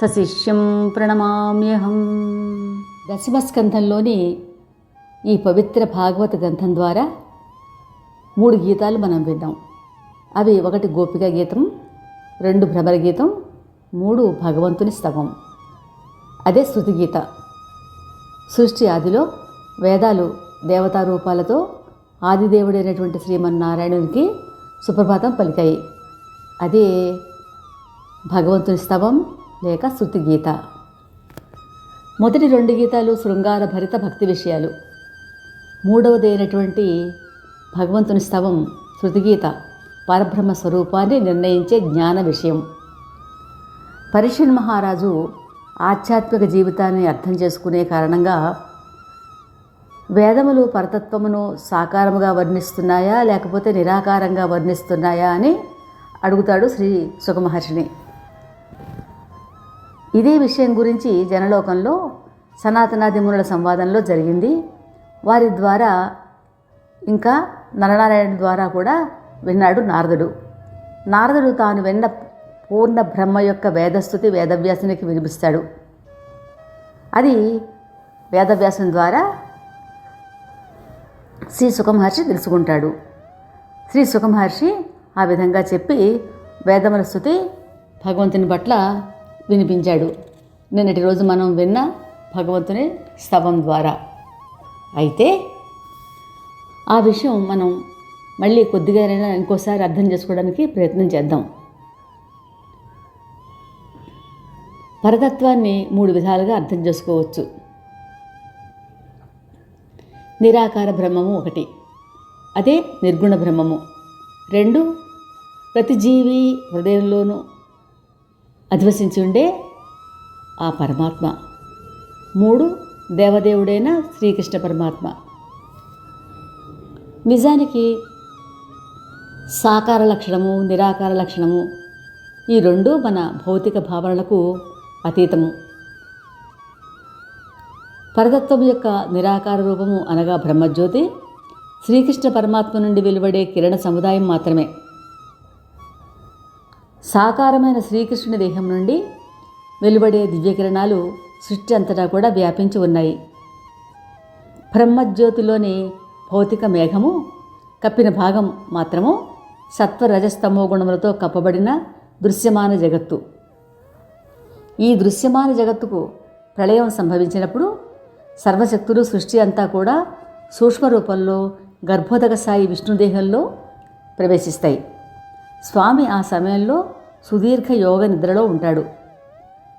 సశిష్యం ప్రణమామ్యహం. దశమస్కంధంలోని ఈ పవిత్ర భాగవత గ్రంథం ద్వారా మూడు గీతాలు మనం విన్నాం. అవి ఒకటి గోపిక గీతం రెండు భ్రమర గీతం మూడు భగవంతుని స్తవం. అదే శృతి గీత సృష్టి ఆదిలో వేదాలు దేవతా రూపాలతో ఆదిదేవుడైనటువంటి శ్రీమన్నారాయణునికి సుప్రభాతం పలికాయి. అదే భగవంతుని స్తవం లేక శృతి గీత మొదటి రెండు గీతాలు శృంగార భరిత భక్తి విషయాలు. మూడవది అయినటువంటి భగవంతుని స్తవం శృతిగీత పరబ్రహ్మ స్వరూపాన్ని నిర్ణయించే జ్ఞాన విషయం. పరిషన్ మహారాజు ఆధ్యాత్మిక జీవితాన్ని అర్థం చేసుకునే కారణంగా వేదములు పరతత్వమును సాకారముగా వర్ణిస్తున్నాయా లేకపోతే నిరాకారంగా వర్ణిస్తున్నాయా అని అడుగుతాడు శ్రీ సుఖమహర్షిని. ఇదే విషయం గురించి జనలోకంలో సనాతనాదిమునుల సంవాదంలో జరిగింది. వారి ద్వారా ఇంకా నరనారాయణ ద్వారా కూడా విన్నాడు నారదుడు. నారదుడు తాను విన్న పూర్ణ బ్రహ్మ యొక్క వేదస్థుతి వేదవ్యాసునికి వినిపిస్తాడు. అది వేదవ్యాసం ద్వారా శ్రీ సుఖమహర్షి తెలుసుకుంటాడు. శ్రీ సుఖమహర్షి ఆ విధంగా చెప్పి వేదముల స్థుతి భగవంతుని పట్ల వినిపించాడు. నిన్నటి రోజు మనం విన్న భగవంతుని స్తవం ద్వారా. అయితే ఆ విషయం మనం మళ్ళీ కొద్దిగానైనా ఇంకోసారి అర్థం చేసుకోవడానికి ప్రయత్నం చేద్దాం. పరతత్వాన్ని మూడు విధాలుగా అర్థం చేసుకోవచ్చు. నిరాకార బ్రహ్మము ఒకటి అదే నిర్గుణ బ్రహ్మము. రెండు ప్రతి జీవి హృదయంలోనూ అధివసించి ఉండే ఆ పరమాత్మ. మూడు దేవదేవుడైన శ్రీకృష్ణ పరమాత్మ. నిజానికి సాకార లక్షణము నిరాకార లక్షణము ఈ రెండు మన భౌతిక భావనలకు అతీతము. పరతత్వం యొక్క నిరాకార రూపము అనగా బ్రహ్మజ్యోతి శ్రీకృష్ణ పరమాత్మ నుండి వెలువడే కిరణ సముదాయం మాత్రమే. సాకారమైన శ్రీకృష్ణుని దేహం నుండి వెలువడే దివ్యకిరణాలు సృష్టి అంతటా కూడా వ్యాపించి ఉన్నాయి. బ్రహ్మజ్యోతిలోని భౌతిక మేఘము కప్పిన భాగం మాత్రము సత్వరజస్తమో గుణములతో కప్పబడిన దృశ్యమాన జగత్తు. ఈ దృశ్యమాన జగత్తుకు ప్రళయం సంభవించినప్పుడు సర్వశక్తులు సృష్టి అంతా కూడా సూక్ష్మ రూపంలో గర్భోదక సాయి విష్ణుదేహంలో ప్రవేశిస్తాయి. స్వామి ఆ సమయంలో సుదీర్ఘ యోగ నిద్రలో ఉంటాడు.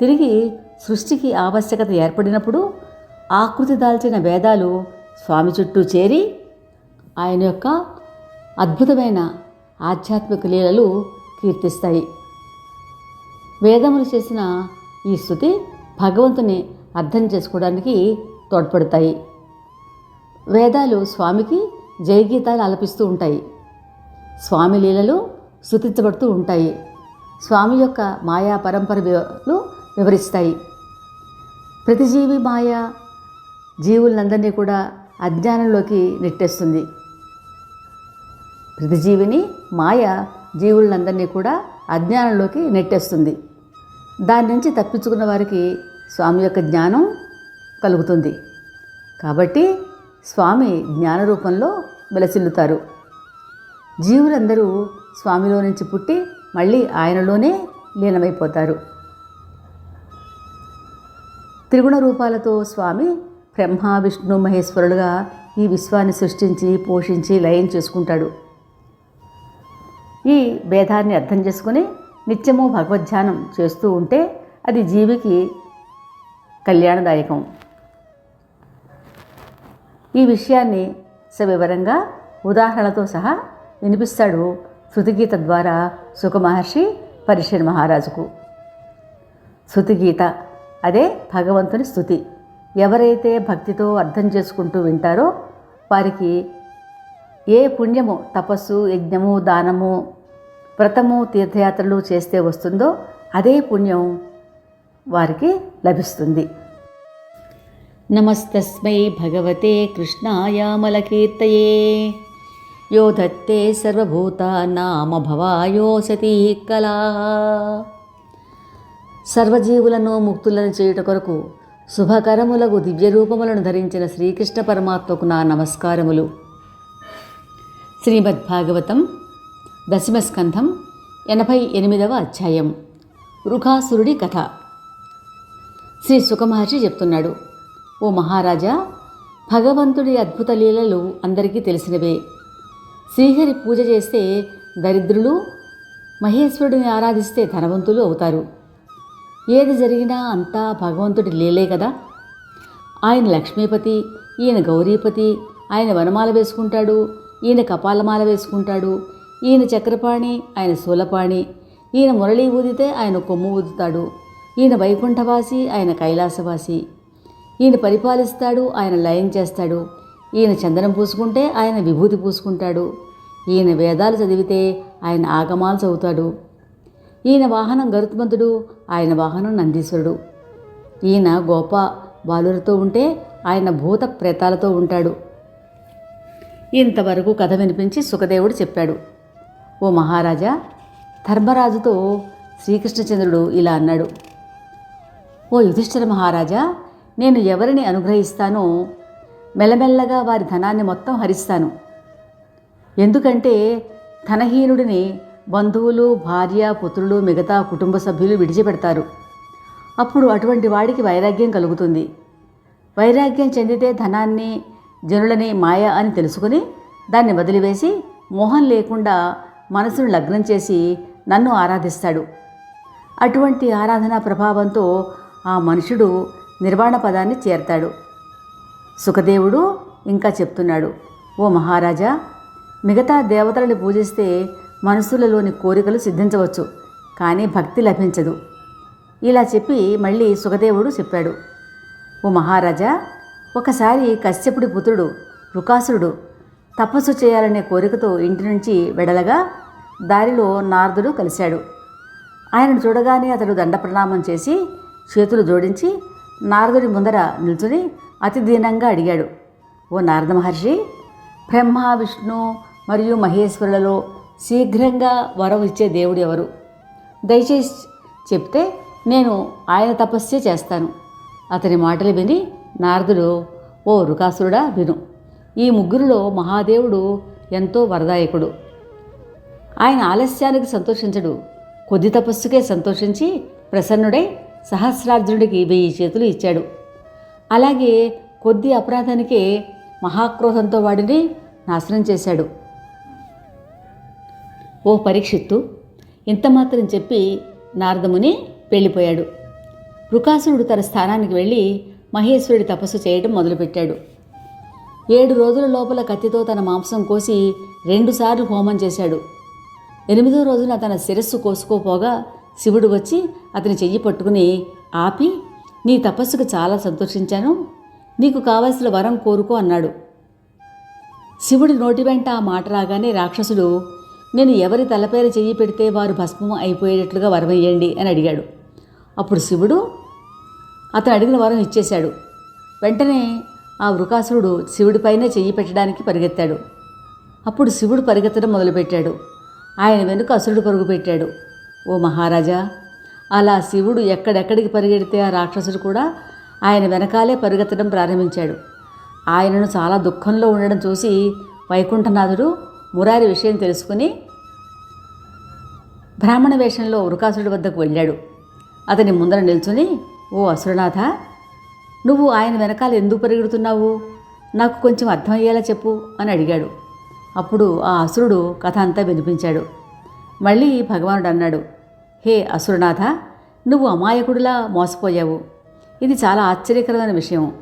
తిరిగి సృష్టికి ఆవశ్యకత ఏర్పడినప్పుడు ఆకృతి దాల్చిన వేదాలు స్వామి చుట్టూ చేరి ఆయన యొక్క అద్భుతమైన ఆధ్యాత్మిక లీలలు కీర్తిస్తాయి. వేదములు చేసిన ఈ స్థుతి భగవంతుని అర్థం చేసుకోవడానికి తోడ్పడతాయి. వేదాలు స్వామికి జయగీతాలు ఆలపిస్తూ ఉంటాయి. స్వామి లీలలు స్థుతించబడుతూ ఉంటాయి. స్వామి యొక్క మాయా పరంపరలు వివరిస్తాయి. ప్రతిజీవి మాయ జీవులందరినీ కూడా అజ్ఞానంలోకి నెట్టేస్తుంది. ప్రతిజీవిని మాయ జీవులందరినీ కూడా అజ్ఞానంలోకి నెట్టేస్తుంది. దాని నుంచి తప్పించుకున్న వారికి స్వామి యొక్క జ్ఞానం కలుగుతుంది. కాబట్టి స్వామి జ్ఞాన రూపంలో వెలసిల్లుతారు. జీవులందరూ స్వామిలో నుంచి పుట్టి మళ్ళీ ఆయనలోనే లీనమైపోతారు. త్రిగుణ రూపాలతో స్వామి బ్రహ్మ విష్ణు మహేశ్వరులుగా ఈ విశ్వాన్ని సృష్టించి పోషించి లయం చేసుకుంటాడు. ఈ భేదాన్ని అర్థం చేసుకుని నిత్యము భగవద్ధ్యానం చేస్తూ ఉంటే అది జీవికి కళ్యాణదాయకం. ఈ విషయాన్ని సవివరంగా ఉదాహరణతో సహా వినిపిస్తాడు శృతిగీత ద్వారా సుఖమహర్షి పరిషణ్ మహారాజుకు. శృతిగీత అదే భగవంతుని స్థుతి. ఎవరైతే భక్తితో అర్థం చేసుకుంటూ వింటారో వారికి ఏ పుణ్యము తపస్సు యజ్ఞము దానము వ్రతము తీర్థయాత్రలు చేస్తే వస్తుందో అదే పుణ్యం వారికి లభిస్తుంది. నమస్తస్మై భగవతే కృష్ణాయామలకీర్తయే. మలకీర్తయే యో దత్తే సతీ కళా సర్వజీవులను ముక్తులను చేయుట కొరకు శుభకరములకు దివ్యరూపములను ధరించిన శ్రీకృష్ణ పరమాత్మకు నా నమస్కారములు. శ్రీమద్భాగవతం దశమస్కంధం ఎనభై ఎనిమిదవ అధ్యాయం. రుఖాసురుడి కథ. శ్రీ సుఖమహర్షి చెప్తున్నాడు ఓ మహారాజా భగవంతుడి అద్భుత లీలలు అందరికీ తెలిసినవే. శ్రీహరి పూజ చేస్తే దరిద్రులు మహేశ్వరుడిని ఆరాధిస్తే ధనవంతులు అవుతారు. ఏది జరిగినా అంతా భగవంతుడి లీలే కదా. ఆయన లక్ష్మీపతి ఈయన గౌరీపతి ఆయన వనమాల వేసుకుంటాడు ఈయన కపాలమాల వేసుకుంటాడు ఈయన చక్రపాణి ఆయన శూలపాణి ఈయన మురళి ఊదితే ఆయన కొమ్ము ఊదుతాడు ఈయన వైకుంఠవాసి ఆయన కైలాసవాసి ఈయన పరిపాలిస్తాడు ఆయన లయం చేస్తాడు ఈయన చందనం పూసుకుంటే ఆయన విభూతి పూసుకుంటాడు. ఈయన వేదాలు చదివితే ఆయన ఆగమాలు చదువుతాడు. ఈయన వాహనం గరుత్మంతుడు ఆయన వాహనం నందీశ్వరుడు. ఈయన గోప బాలులతో ఉంటే ఆయన భూత ప్రేతాలతో ఉంటాడు. ఇంతవరకు కథ వినిపించి సుఖదేవుడు చెప్పాడు. ఓ మహారాజా ధర్మరాజుతో శ్రీకృష్ణచంద్రుడు ఇలా అన్నాడు. ఓ యుధిష్ఠిర మహారాజా నేను ఎవరిని అనుగ్రహిస్తానో మెల్లమెల్లగా వారి ధనాన్ని మొత్తం హరిస్తాను. ఎందుకంటే ధనహీనుడిని బంధువులు భార్య పుత్రులు మిగతా కుటుంబ సభ్యులు విడిచిపెడతారు. అప్పుడు అటువంటి వాడికి వైరాగ్యం కలుగుతుంది. వైరాగ్యం చెందితే ధనాన్ని జనులని మాయ అని తెలుసుకుని దాన్ని వదిలివేసి మోహం లేకుండా మనసును లగ్నం చేసి నన్ను ఆరాధిస్తాడు. అటువంటి ఆరాధనా ప్రభావంతో ఆ మనుషుడు నిర్వాణ పదాన్ని చేరతాడు. సుఖదేవుడు ఇంకా చెప్తున్నాడు ఓ మహారాజా మిగతా దేవతలను పూజిస్తే మనసులలోని కోరికలు సిద్ధించవచ్చు కానీ భక్తి లభించదు. ఇలా చెప్పి మళ్ళీ సుఖదేవుడు చెప్పాడు ఓ మహారాజా ఒకసారి కశ్యపుడి పుత్రుడు రుకాసురుడు తపస్సు చేయాలనే కోరికతో ఇంటి నుంచి వెడలగా దారిలో నారదుడు కలిశాడు. ఆయనను చూడగానే అతడు దండ ప్రణామం చేసి చేతులు జోడించి నారదుడి ముందర నిల్చుని అతి దీనంగా అడిగాడు. ఓ నారద మహర్షి బ్రహ్మ విష్ణు మరియు మహేశ్వరులలో శీఘ్రంగా వరం ఇచ్చే దేవుడు ఎవరు? దయచేసి చెప్తే నేను ఆయన తపస్సే చేస్తాను. అతని మాటలు విని నారదుడు ఓ రుకాసురుడా విను. ఈ ముగ్గురిలో మహాదేవుడు ఎంతో వరదాయకుడు. ఆయన ఆలస్యానికి సంతోషించడు. కొద్ది తపస్సుకే సంతోషించి ప్రసన్నుడై సహస్రార్జునుడికి వెయ్యి చేతులు ఇచ్చాడు. అలాగే కొద్ది అపరాధానికే మహాక్రోధంతో వాడిని నాశనం చేశాడు. ఓ పరీక్షిత్తు ఇంత మాత్రం చెప్పి నారదముని వెళ్ళిపోయాడు రుకాసురుడు తన స్థానానికి వెళ్ళి మహేశ్వరుడి తపస్సు చేయడం మొదలుపెట్టాడు. ఏడు రోజుల లోపల కత్తితో తన మాంసం కోసి రెండుసార్లు హోమం చేశాడు. ఎనిమిదో రోజున తన శిరస్సు కోసుకోపోగా శివుడు వచ్చి అతని చెయ్యి పట్టుకుని ఆపి నీ తపస్సుకు చాలా సంతోషించాను. నీకు కావలసిన వరం కోరుకో అన్నాడు. శివుడి నోటి వెంట ఆ మాట రాగానే రాక్షసుడు నేను ఎవరి తలపైన చెయ్యి పెడితే వారు భస్మం అయిపోయేటట్లుగా వరమయ్యండి అని అడిగాడు. అప్పుడు శివుడు అతను అడిగిన వరం ఇచ్చేశాడు. వెంటనే ఆ వృకాసురుడు శివుడిపైనే చెయ్యి పెట్టడానికి పరిగెత్తాడు. అప్పుడు శివుడు పరిగెత్తడం మొదలుపెట్టాడు. ఆయన వెనుక అసురుడు పరుగు పెట్టాడు ఓ మహారాజా అలా శివుడు ఎక్కడెక్కడికి పరిగెడితే ఆ రాక్షసుడు కూడా ఆయన వెనకాలే పరిగెత్తడం ప్రారంభించాడు. ఆయనను చాలా దుఃఖంలో ఉండడం చూసి వైకుంఠనాథుడు మురారి విషయం తెలుసుకుని బ్రాహ్మణ వేషంలో వృకాసుడి వద్దకు వెళ్ళాడు. అతని ముందర నిల్చుని ఓ అసురనాథ నువ్వు ఆయన వెనకాల ఎందుకు పరిగెడుతున్నావు? నాకు కొంచెం అర్థమయ్యేలా చెప్పు అని అడిగాడు. అప్పుడు ఆ అసురుడు కథ అంతా వినిపించాడు. మళ్ళీ భగవానుడు అన్నాడు హే అసురనాథ నువ్వు అమాయకుడిలా మోసపోయావు. ఇది చాలా ఆశ్చర్యకరమైన విషయం.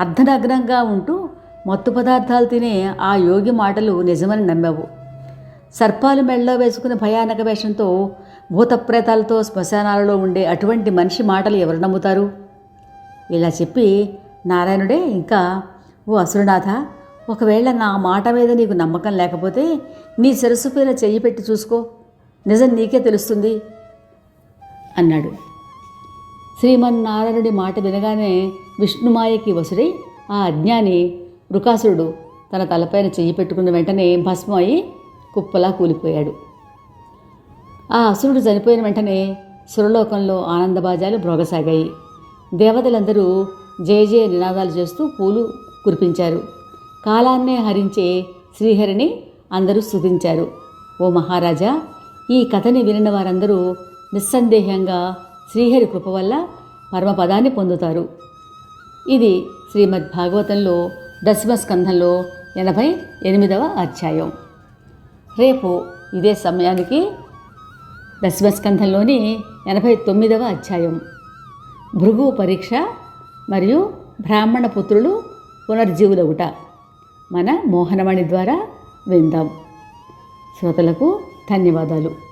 అర్ధనగ్నంగా ఉంటూ మత్తు పదార్థాలు తినే ఆ యోగి మాటలు నిజమని నమ్మావు. సర్పాలు మెళ్ళలో వేసుకుని భయానక వేషంతో భూతప్రేతాలతో శ్మశానాలలో ఉండే అటువంటి మనిషి మాటలు ఎవరు నమ్ముతారు? ఇలా చెప్పి నారాయణుడే ఇంకా ఓ అసురనాథ ఒకవేళ నా మాట మీద నీకు నమ్మకం లేకపోతే నీ శిరస్సు పైన చెయ్యి పెట్టి చూసుకో. నిజం నీకే తెలుస్తుంది. అన్నాడు. శ్రీమన్నారాయణుడి మాట వినగానే విష్ణుమాయకి వసుడై ఆ అజ్ఞాని వృకాసురుడు తన తలపైన చెయ్యి పెట్టుకున్న వెంటనే భస్మం అయి కుప్పలా కూలిపోయాడు. ఆ అసురుడు చనిపోయిన వెంటనే సురలోకంలో ఆనందబాజాలు బ్రోగసాగాయి దేవతలందరూ జయ జయ నినాదాలు చేస్తూ పూలు కురిపించారు. కాలాన్నే హరించే శ్రీహరిని అందరూ స్థుతించారు ఓ మహారాజా ఈ కథని వినిన వారందరూ నిస్సందేహంగా శ్రీహరి కృప వల్ల పరమపదాన్ని పొందుతారు. ఇది శ్రీమద్ భాగవతంలో దశమ స్కంధంలో ఎనభై ఎనిమిదవ అధ్యాయం. రేపు ఇదే సమయానికి దశమస్కంధంలోని ఎనభై తొమ్మిదవ అధ్యాయం. భృగు పరీక్ష మరియు బ్రాహ్మణ పుత్రులు పునర్జీవులవుట మన మోహనమణి ద్వారా విందాం. శ్రోతలకు ధన్యవాదాలు.